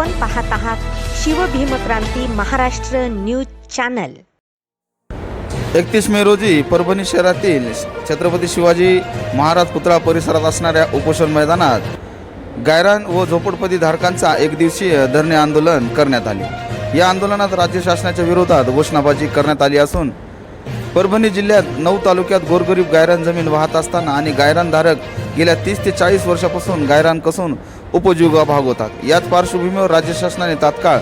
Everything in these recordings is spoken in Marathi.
आपण पाहत आहात शिवभीमक्रांती महाराष्ट्र न्यूज चॅनल. एकतीस मे रोजी परभणी शहरातील छत्रपती शिवाजी महाराज पुतळा परिसरात असणाऱ्या उपोषण मैदानात गायरान व झोपडपती धारकांचा एकदिवसीय धरणे आंदोलन करण्यात आले. या आंदोलनात राज्य शासनाच्या विरोधात घोषणाबाजी करण्यात आली असून परभणी जिल्ह्यात नऊ तालुक्यात गोरगरीब गायरान जमीन वाहत असताना आणि गायरानधारक गेल्या तीस ते चाळीस वर्षापासून गायरान कसून उपजीविका भागवतात याच पार्श्वभूमीवर राज्य शासनाने तात्काळ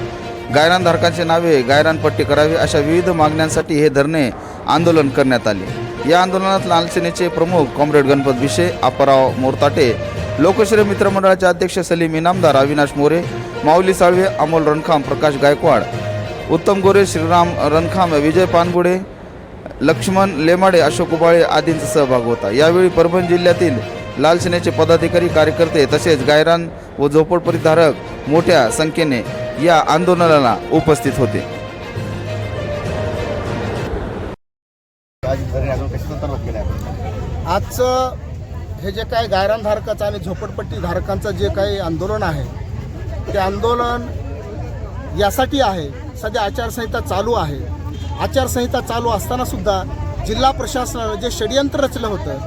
गायरानधारकांचे नावे गायरानपट्टी करावी अशा विविध मागण्यांसाठी हे धरणे आंदोलन करण्यात आले. या आंदोलनात लालसेनेचे प्रमुख कॉम्रेड गणपत भिशे आप्पाराव मोरताटे लोकश्री मित्रमंडळाचे अध्यक्ष सलीम इनामदार अविनाश मोरे माऊली साळवे अमोल रणखाम प्रकाश गायकवाड उत्तम गोरे श्रीराम रणखाम विजय पानबुडे लक्ष्मण लेमाडे अशोक उबाळे आदींचा सहभाग होता. यावेळी परभणी जिल्ह्यातील लाल सेनेचे पदाधिकारी कार्यकर्ते तसेच गायरान व झोपडपट्टीधारक मोठ्या संख्येने या आंदोलनाला उपस्थित होते. आजचं हे जे काही गायरानधारकाचं आणि झोपडपट्टी धारकांचं जे काही आंदोलन आहे ते आंदोलन यासाठी आहे सध्या आचारसंहिता चालू आहे. आचारसंहिता चालू असताना सुद्धा जिल्हा प्रशासनानं जे षडयंत्र रचलं होतं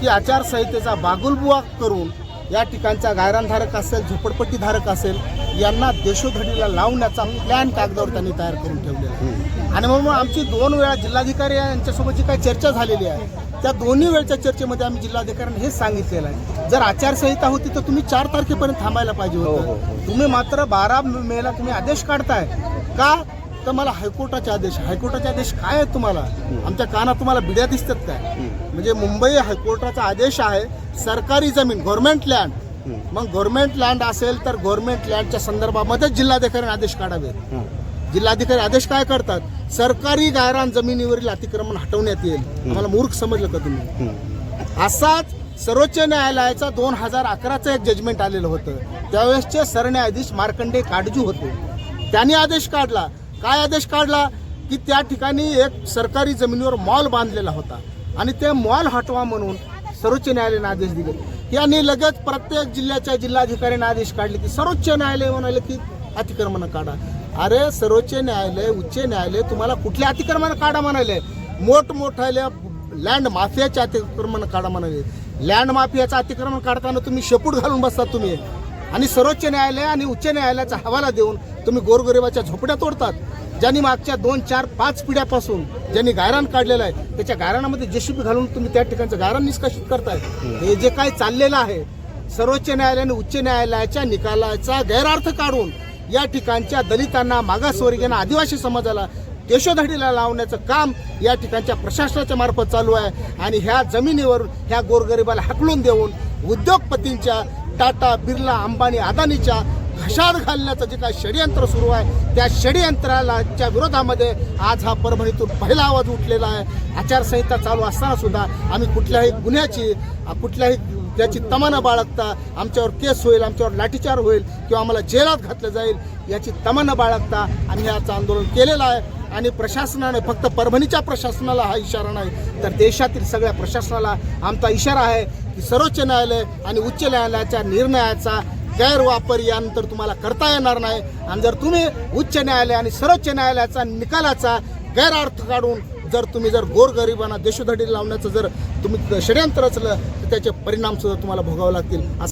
की आचारसंहितेचा बागुलबुवा करून या ठिकाणचा गायरानधारक असेल झोपडपट्टीधारक असेल यांना देशोधडीला लावण्याचा प्लॅन कागदावर त्यांनी तयार करून ठेवलेला आहे. आणि म्हणून आमची दोन वेळा जिल्हाधिकारी यांच्यासोबत जी काही चर्चा झालेली आहे त्या दोन्ही वेळच्या चर्चेमध्ये आम्ही जिल्हाधिकाऱ्यांनी हेच सांगितलेलं आहे. जर आचारसंहिता होती तर तुम्ही चार तारखेपर्यंत थांबायला पाहिजे होतं. तुम्ही मात्र बारा मेला तुम्ही आदेश काढताय. का? तर मला हायकोर्टाचे आदेश हायकोर्टाचे आदेश काय आहेत तुम्हाला? आमच्या कानात तुम्हाला बिड्या दिसतात काय? म्हणजे मुंबई हायकोर्टाचा आदेश आहे सरकारी जमीन गव्हर्नमेंट लँड मग गव्हर्नमेंट लँड असेल तर गव्हर्नमेंट लँडच्या संदर्भामध्ये जिल्हाधिकाऱ्यांनी आदेश काढावेत. जिल्हाधिकारी आदेश काय करतात? सरकारी गायरान जमिनीवरील अतिक्रमण हटवण्यात येईल. आम्हाला मूर्ख समजलं का तुम्ही? असाच सर्वोच्च न्यायालयाचा दोन हजार अकराचं एक जजमेंट आलेलं होतं. त्यावेळेसचे सरन्यायाधीश मार्कंडे काडजू होते. त्यांनी आदेश काढला. काय आदेश काढला? की त्या ठिकाणी एक सरकारी जमिनीवर मॉल बांधलेला होता. आणि ते मॉल हटवा म्हणून सर्वोच्च न्यायालयाने आदेश दिले. यांनी लगेच प्रत्येक जिल्ह्याच्या जिल्हाधिकाऱ्यांनी आदेश काढले की सर्वोच्च न्यायालय म्हणाले की अतिक्रमण काढा. अरे सर्वोच्च न्यायालय उच्च न्यायालय तुम्हाला कुठल्या अतिक्रमण काढा म्हणाले? मोठमोठ्याल्या लँड माफियाचे अतिक्रमण काढा म्हणाले. लँड माफियाचं अतिक्रमण काढताना तुम्ही शेपूट घालून बसता तुम्ही. आणि सर्वोच्च न्यायालय आणि उच्च न्यायालयाचा हवाला देऊन तुम्ही गोरगरिबाच्या झोपड्या तोडतात. ज्यांनी मागच्या दोन चार पाच पिढ्यापासून ज्यांनी गायरान काढलेलं आहे त्याच्या गायरानामध्ये जेसीबी घालून तुम्ही त्या ठिकाणचं गायरान निष्कासित करताय. हे जे काही चाललेलं आहे सर्वोच्च न्यायालयाने उच्च न्यायालयाच्या निकालाचा गैरअर्थ काढून या ठिकाणच्या दलितांना मागासवर्गीयांना आदिवासी समाजाला देशोधडीला लावण्याचं काम या ठिकाणच्या प्रशासनाच्या मार्फत चालू आहे. आणि ह्या जमिनीवर ह्या गोरगरिबाला हकलून देऊन उद्योगपतींच्या टाटा बिर्ला अंबानी अदानीच्या घशात घालण्याचं जे काय षडयंत्र सुरू आहे त्या षडयंत्रालाच्या विरोधामध्ये आज हा परभणीतून पहिला आवाज उठलेला आहे. आचारसंहिता चालू असताना सुद्धा आम्ही कुठल्याही गुन्ह्याची कुठल्याही त्याची तमन्ना बाळगता आमच्यावर केस होईल आमच्यावर लाठीचार होईल किंवा आम्हाला जेलात घातलं जाईल याची तमन्ना बाळगता आम्ही याचं आंदोलन केलेलं आहे. आणि प्रशासनाने फक्त परभणीच्या प्रशासनाला हा इशारा नाही तर देशातील सगळ्या प्रशासनाला आमचा इशारा आहे की सर्वोच्च न्यायालय आणि उच्च न्यायालयाच्या निर्णयाचा गैरवापर यानंतर तुम्हाला करता येणार नाही. आणि जर तुम्ही उच्च न्यायालय आणि सर्वोच्च न्यायालयाचा निकालाचा गैरअर्थ काढून जर तुम्ही जर गोरगरिबांना देशोधडी लावण्याचं जर तुम्ही षडयंत्र रचलं तर त्याचे परिणाम सुद्धा तुम्हाला भोगावे लागतील. असं